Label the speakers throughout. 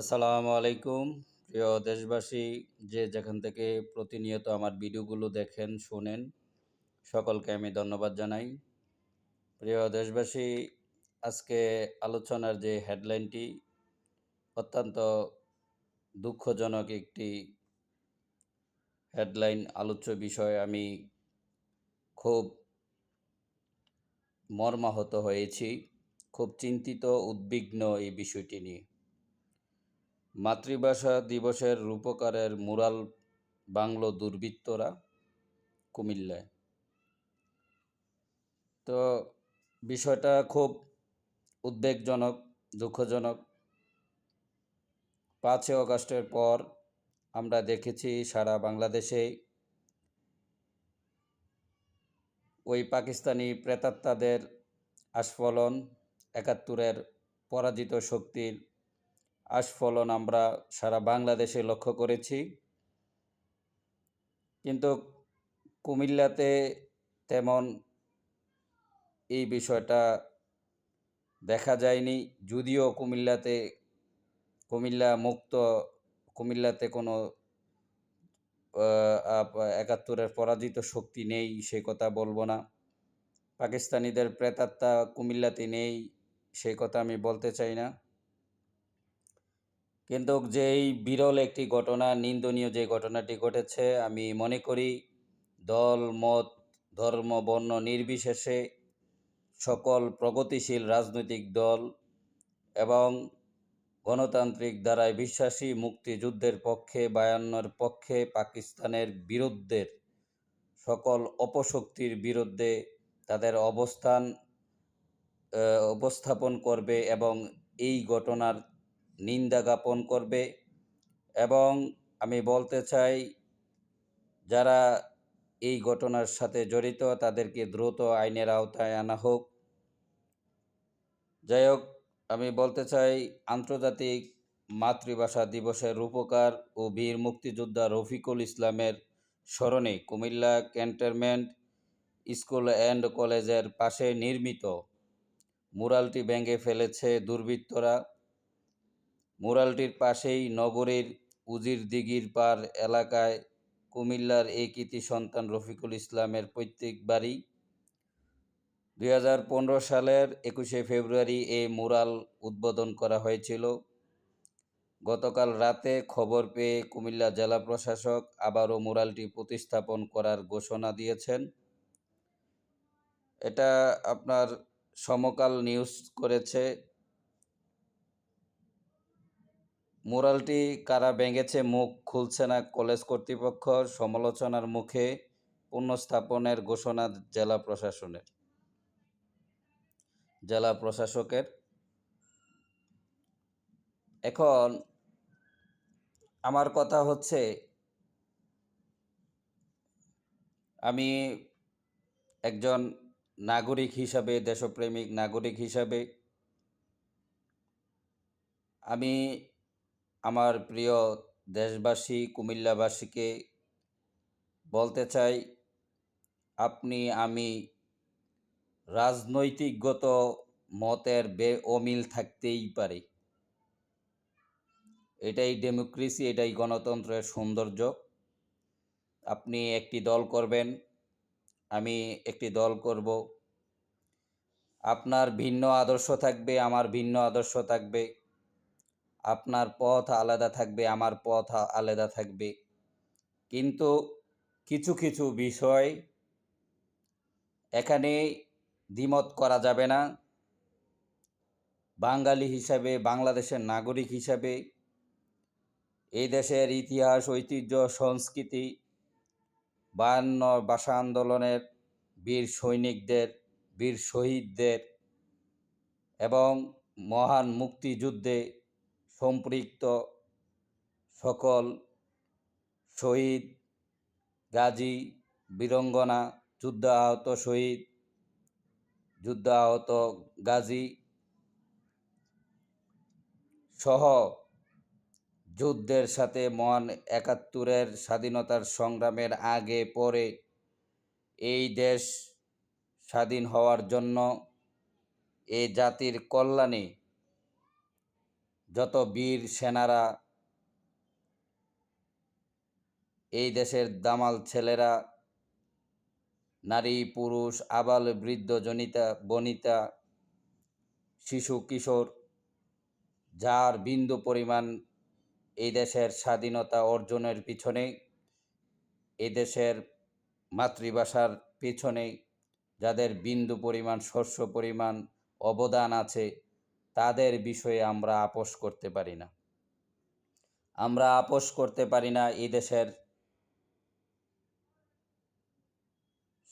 Speaker 1: আসসালামু আলাইকুম। প্রিয় দেশবাসী, যে যেখান থেকে প্রতিনিয়ত আমার ভিডিওগুলো দেখেন, শোনেন, সকলকে আমি ধন্যবাদ জানাই। প্রিয় দেশবাসী, আজকে আলোচনার যে হেডলাইনটি অত্যন্ত দুঃখজনক একটি হেডলাইন, আলোচ্য বিষয়, আমি খুব মর্মাহত হয়েছি, খুব চিন্তিত, উদ্বিগ্ন এই বিষয়টি নিয়ে। মাতৃভাষা দিবসের রূপকারের মুরাল বাংলো দুর্বৃত্তরা কুমিল্লায়। তো বিষয়টা খুব উদ্বেগজনক, দুঃখজনক। পাঁচই অগস্টের পর আমরা দেখেছি সারা বাংলাদেশে ওই পাকিস্তানি প্রেতাত্মাদের আস্ফলন, একাত্তরের পরাজিত শক্তির আস্ফলন আমরা সারা বাংলাদেশে লক্ষ্য করেছি। কিন্তু কুমিল্লাতে তেমন এই বিষয়টা দেখা যায়নি। যদিও কুমিল্লাতে, কুমিল্লা মুক্ত, কুমিল্লাতে কোনো একাত্তরের পরাজিত শক্তি নেই, সে কথা বলব না। পাকিস্তানিদের প্রেতাত্মা কুমিল্লাতে নেই সেই কথা আমি বলতে চাই না। কিন্তু যেই বিরল একটি ঘটনা, নিন্দনীয় যে ঘটনাটি ঘটেছে, আমি মনে করি দল, মত, ধর্ম, বর্ণ নির্বিশেষে সকল প্রগতিশীল রাজনৈতিক দল এবং গণতান্ত্রিক দ্বারায় বিশ্বাসী মুক্তিযুদ্ধের পক্ষে, বায়ান্নর পক্ষে, পাকিস্তানের বিরুদ্ধের সকল অপশক্তির বিরুদ্ধে তাদের অবস্থান উপস্থাপন করবে এবং এই ঘটনার নিন্দা জ্ঞাপন করবে এবং আমি বলতে চাই, যারা এই ঘটনার সাথে জড়িত, তাদেরকে দ্রুত আইনের আওতায় আনা হোক। যাই হোক, আমি বলতে চাই, আন্তর্জাতিক মাতৃভাষা দিবসের রূপকার ও বীর মুক্তিযোদ্ধা রফিকুল ইসলামের স্মরণে কুমিল্লা ক্যান্টনমেন্ট স্কুল অ্যান্ড কলেজের পাশে নির্মিত, মুরালটি ভেঙে ফেলেছে দুর্বৃত্তরা। মুরালটির পাশেই নগরীর উজির দিঘির পার এলাকায় কুমিল্লার এই কৃতি সন্তান রফিকুল ইসলামের পৈতৃক বাড়ি। দুই হাজার পনেরো সালের একুশে ফেব্রুয়ারি এ মুরাল উদ্বোধন করা হয়েছিল। গতকাল রাতে খবর পেয়ে কুমিল্লা জেলা প্রশাসক আবারও মুরালটি প্রতিস্থাপন করার ঘোষণা দিয়েছেন। এটা আপনার সমকাল নিউজ করেছে। মুরালটি কারা ভেঙেছে মুখ খুলছে না কলেজ কর্তৃপক্ষ সমালোচনার মুখে পুনঃস্থাপনের ঘোষণা জেলা প্রশাসনের। জেলা প্রশাসকের। এখন আমার কথা হচ্ছে, আমি একজন নাগরিক হিসাবে, দেশপ্রেমিক নাগরিক হিসাবে, আমি আমার প্রিয় দেশবাসী, কুমিল্লাবাসীকে বলতে চাই, আপনি, আমি রাজনৈতিকগত মতের বে অমিল থাকতেই পারে। এটাই ডেমোক্রেসি, এটাই গণতন্ত্রের সৌন্দর্য। আপনি একটি দল করবেন, আমি একটি দল করব। আপনার ভিন্ন আদর্শ থাকবে, আমার ভিন্ন আদর্শ থাকবে। আপনার পথ আলাদা থাকবে, আমার পথ আলাদা থাকবে। কিন্তু কিছু কিছু বিষয় এখানে দ্বিমত করা যাবে না। বাঙালি হিসাবে, বাংলাদেশের নাগরিক হিসাবে এই দেশের ইতিহাস, ঐতিহ্য, সংস্কৃতি, বায়ান্ন ভাষা আন্দোলনের বীর সৈনিকদের, বীর শহীদদের এবং মহান মুক্তিযুদ্ধে সম্পৃক্ত সকল শহীদ, গাজী, বীরঙ্গনা যুদ্ধ আহত শহীদ যুদ্ধ আহত গাজী সহ যুদ্ধের সাথে মন একাত্তরের স্বাধীনতার সংগ্রামের আগে পরে এই দেশ স্বাধীন হওয়ার জন্য এ জাতির কল্যাণে যত বীর সেনারা, এই দেশের দামাল ছেলেরা, নারী, পুরুষ, আবাল, বৃদ্ধ, জনিতা, বনিতা, শিশু, কিশোর, যার বিন্দু পরিমাণ এই দেশের স্বাধীনতা অর্জনের পিছনে এই দেশের মাতৃভাষার পিছনে, যাদের বিন্দু পরিমাণ, শস্য পরিমাণ অবদান আছে তাদের বিষয়ে আমরা আপোষ করতে পারি না। আমরা আপোষ করতে পারি না এই দেশের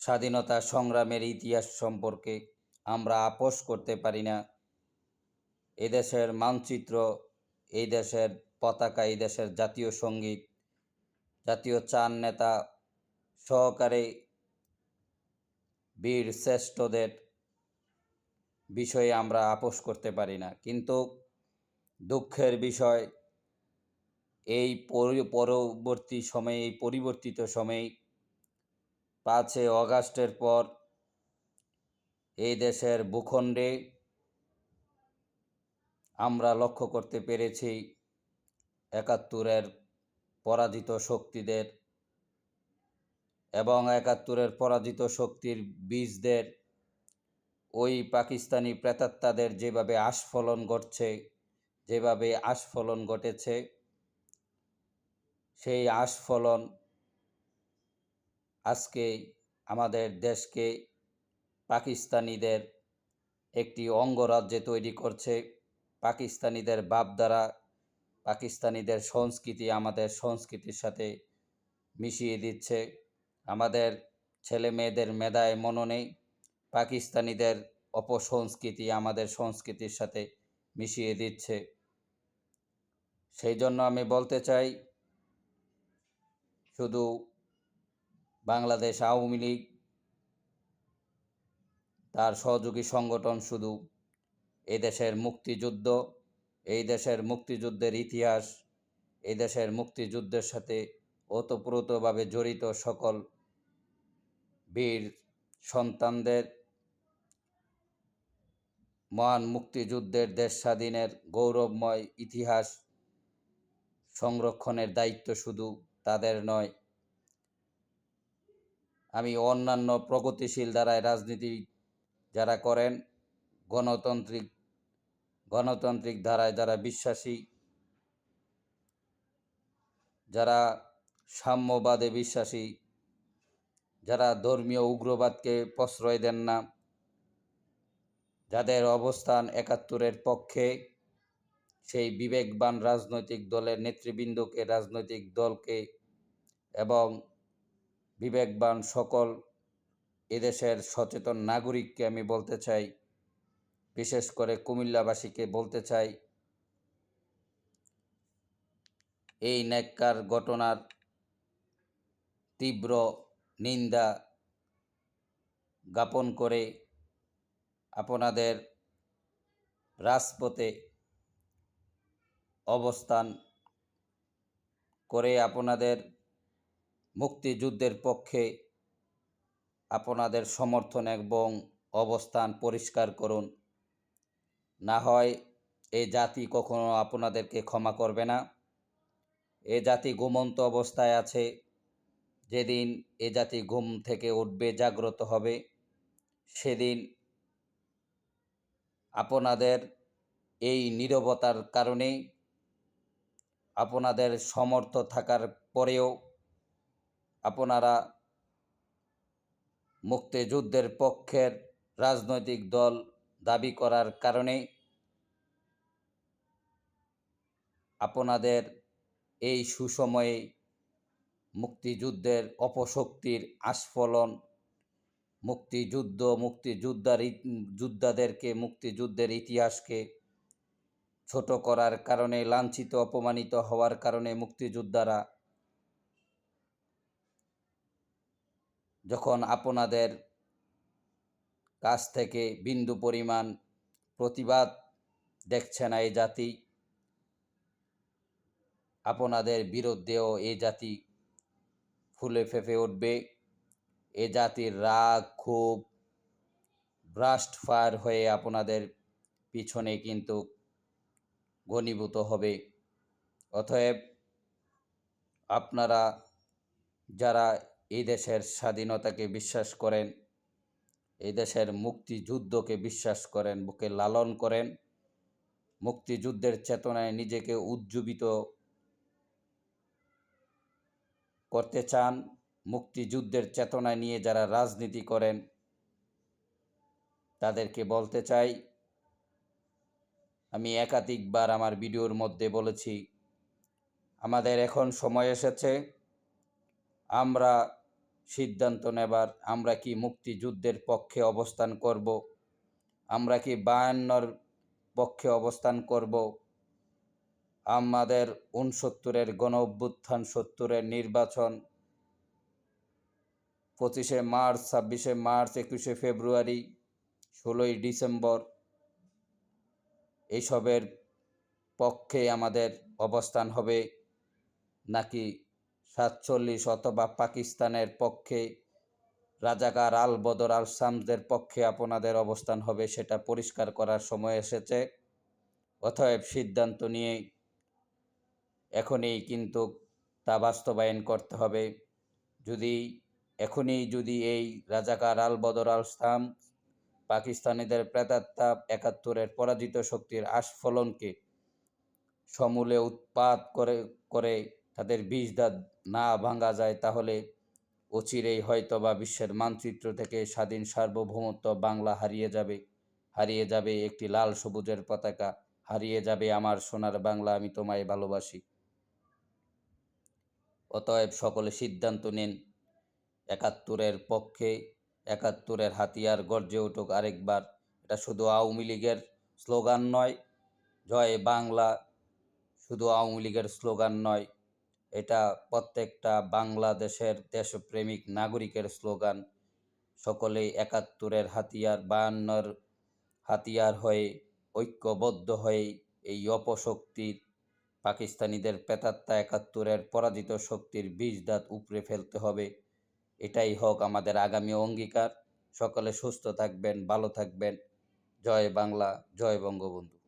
Speaker 1: স্বাধীনতা সংগ্রামের ইতিহাস সম্পর্কে। আমরা আপোষ করতে পারি না এদেশের মানচিত্র, এই দেশের পতাকা, এই দেশের জাতীয় সংগীত, জাতীয় চার নেতা সহকারে বীর শ্রেষ্ঠদের বিষয়ে আমরা আপোষ করতে পারি না। কিন্তু দুঃখের বিষয়, এই পরবর্তী সময়ে, এই পরিবর্তিত সময়ে পাঁচই অগাস্টের পর এই দেশের ভূখণ্ডে আমরা লক্ষ্য করতে পেরেছি একাত্তরের পরাজিত শক্তিদের এবং একাত্তরের পরাজিত শক্তির বীজদের ওই পাকিস্তানি প্রেতাত্মাদের যেভাবে আস্ফলন ঘটছে, যেভাবে আস্ফলন ঘটেছে, সেই আস্ফলন আজকে আমাদের দেশকে পাকিস্তানিদের একটি অঙ্গরাজ্যে তৈরি করছে। পাকিস্তানিদের ভাবধারা পাকিস্তানিদের সংস্কৃতি আমাদের সংস্কৃতির সাথে মিশিয়ে দিচ্ছে। আমাদের ছেলে মেয়েদের মেধায় মননে পাকিস্তানিদের অপসংস্কৃতি আমাদের সংস্কৃতির সাথে মিশিয়ে দিচ্ছে। সেই জন্য আমি বলতে চাই, শুধু বাংলাদেশ আওয়ামী লীগ, তার সহযোগী সংগঠন শুধু এই দেশের মুক্তিযুদ্ধ, এই দেশের মুক্তিযুদ্ধের ইতিহাস এই দেশের মুক্তিযুদ্ধের সাথে ওতপ্রোতভাবে জড়িত সকল বীর সন্তানদের মহান মুক্তিযুদ্ধের দেশ স্বাধীনের গৌরবময় ইতিহাস সংরক্ষণের দায়িত্ব শুধু তাদের নয়, আমি অন্যান্য প্রগতিশীল দ্বারায় রাজনীতি যারা করেন, গণতান্ত্রিক গণতান্ত্রিক ধারায় যারা বিশ্বাসী, যারা সাম্যবাদে বিশ্বাসী, যারা ধর্মীয় উগ্রবাদকে প্রশ্রয় দেন না যাদের অবস্থান একাত্তরের পক্ষে, সেই বিবেকবান রাজনৈতিক দলের নেতৃবৃন্দকে, রাজনৈতিক দলকে এবং বিবেকবান সকল এদেশের সচেতন নাগরিককে আমি বলতে চাই, বিশেষ করে কুমিল্লাবাসীকে বলতে চাই, এই ন্যাক্কার ঘটনার তীব্র নিন্দা জ্ঞাপন করে আপনাদের রাজপথে অবস্থান করে আপনাদের মুক্তিযুদ্ধের পক্ষে আপনাদের সমর্থন এবং অবস্থান পরিষ্কার করুন। না হয় এই জাতি কখনো আপনাদেরকে ক্ষমা করবে না। এ জাতি ঘুমন্ত অবস্থায় আছে। যেদিন এ জাতি ঘুম থেকে উঠবে, জাগ্রত হবে, সেদিন আপনাদের এই নীরবতার কারণে আপনাদের সমর্থ থাকার পরেও আপনারা মুক্তিযুদ্ধের পক্ষের রাজনৈতিক দল দাবি করার কারণে আপনাদের এই সুসময়ে মুক্তিযুদ্ধের অপশক্তির আস্ফলন মুক্তিযুদ্ধ, মুক্তিযোদ্ধার যোদ্ধাদেরকে, মুক্তিযুদ্ধের ইতিহাসকে ছোট করার কারণে, লাঞ্ছিত, অপমানিত হওয়ার কারণে মুক্তিযোদ্ধারা যখন আপনাদের কাছ থেকে বিন্দু পরিমাণ প্রতিবাদ দেখছে না এই জাতি, আপনাদের বিরুদ্ধেও এই জাতি ফুলে ফেঁপে উঠবে। এ জাতির রাগ ক্ষোভ ব্রাস্ট ফায়ার হয়ে আপনাদের পিছনে কিন্তু ঘনীভূত হবে। অতএব আপনারা যারা এই দেশের স্বাধীনতাকে বিশ্বাস করেন, এই দেশের মুক্তিযুদ্ধকে বিশ্বাস করেন, বুকে লালন করেন, মুক্তিযুদ্ধের চেতনায় নিজেকে উজ্জীবিত করতে চান মুক্তিযুদ্ধের চেতনা নিয়ে যারা রাজনীতি করেন, তাদেরকে বলতে চাই, আমি একাধিকবার আমার ভিডিওর মধ্যে বলেছি, আমাদের এখন সময় এসেছে, আমরা সিদ্ধান্ত নেবার, আমরা কি মুক্তিযুদ্ধের পক্ষে অবস্থান করব, আমরা কি বায়ান্নর পক্ষে অবস্থান করব, আমাদের উনসত্তরের গণ অভ্যুত্থান সত্তরের নির্বাচন পঁচিশে মার্চ, ছাব্বিশে মার্চ, একুশে ফেব্রুয়ারি, ষোলোই ডিসেম্বর এইসবের পক্ষে আমাদের অবস্থান হবে নাকি সাতচল্লিশ অথবা পাকিস্তানের পক্ষে, রাজাকার আল বদর আল সামদের পক্ষে আপনাদের অবস্থান হবে সেটা পরিষ্কার করার সময় এসেছে। অতএব সিদ্ধান্ত নিয়ে এখনই কিন্তু তা বাস্তবায়ন করতে হবে। যদি এখনই যদি এই রাজাকার আল বদর আল সাম পাকিস্তানিদের প্রেতাত্মা একাত্তরের পরাজিত শক্তির আস্ফলনকে সমূলে উৎপাত করে করে তাদের বীজ দাঁত না ভাঙা যায়, তাহলে অচিরেই হয়তো বা বিশ্বের মানচিত্র থেকে স্বাধীন সার্বভৌমত্ব বাংলা হারিয়ে যাবে হারিয়ে যাবে একটি লাল সবুজের পতাকা, হারিয়ে যাবে আমার সোনার বাংলা, আমি তোমায় ভালোবাসি। অতএব সকলে সিদ্ধান্ত নিন একাত্তরের পক্ষে একাত্তরের হাতিয়ার গর্জে উঠুক আরেকবার। এটা শুধু আওয়ামী লীগের স্লোগান নয়, জয় বাংলা শুধু আওয়ামী লীগের স্লোগান নয়, এটা প্রত্যেকটা বাংলাদেশের দেশপ্রেমিক নাগরিকের স্লোগান। সকলেই একাত্তরের হাতিয়ার, বায়ান্নর হাতিয়ার হয়ে, ঐক্যবদ্ধ হয়ে এই অপশক্তির পাকিস্তানিদের পেতাত্তা একাত্তরের পরাজিত শক্তির বীজ দাঁত উপড়ে ফেলতে হবে। এটাই হোক আমাদের আগামী অঙ্গীকার। সকলে সুস্থ থাকবেন ভালো থাকবেন। জয় বাংলা জয় বঙ্গবন্ধু।